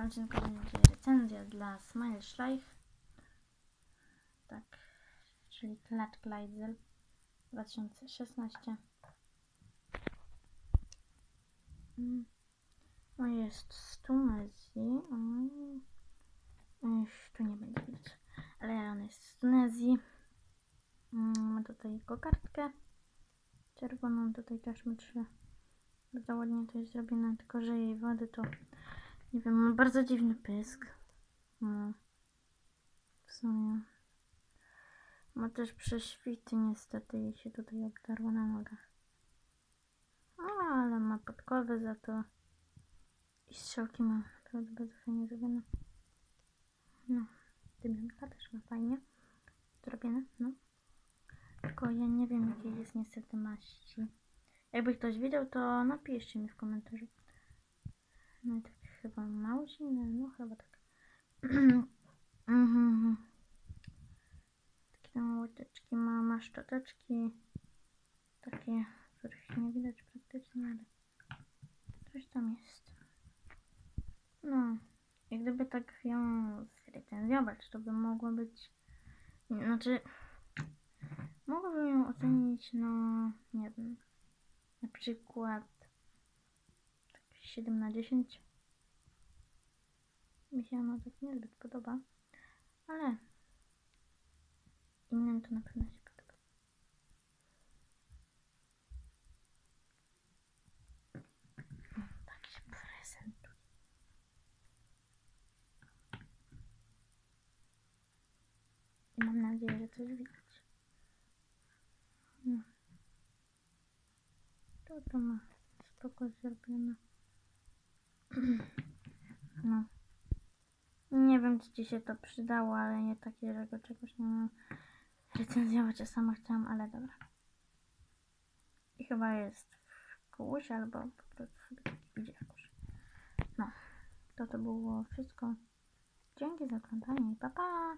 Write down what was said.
tym odcinku będzie recenzja dla Smile Schleich. Tak, czyli Klacz Kleidzel 2016. Mm. No jest z Tunezji. Mm. Już tu nie będzie widać, ale on jest z Tunezji. Mm, Ma tutaj kokardkę czerwoną, tutaj też trzy. Bardzo ładnie to jest zrobione, tylko że jej wody to nie wiem, ma bardzo dziwny pysk. No. W sumie. Ma też prześwity, niestety jej się tutaj obdarło na nogach. No, ale ma podkowy za to. I strzałki ma naprawdę bardzo fajnie zrobione. No, dymionka też ma fajnie zrobione, no. Tylko ja nie wiem, jakiej jest niestety maści. Jakby ktoś wiedział, to napiszcie mi w komentarzu. No i tak chyba mało zimne, no chyba tak. Mhm. Takie tam łoteczki ma, ma szczoteczki. Takie, których nie widać praktycznie, ale coś tam jest. No, jak gdyby tak ją zrecenzjować, to by mogło być, znaczy, mogłabym ją ocenić, no, nie wiem, na przykład tak 7 na 10. Mi się ona tak niezbyt podoba, ale innym to na pewno się podoba. No, tak się prezentuje. I mam nadzieję, że coś widać. No. To to ma spoko zrobione. No. Czy ci się to przydało, ale nie takiego czegoś nie mam recenzjować, a sama chciałam, ale dobra. I chyba jest w kołusie, albo po prostu idzie w kosz. No, to to było wszystko. Dzięki za oglądanie i pa pa!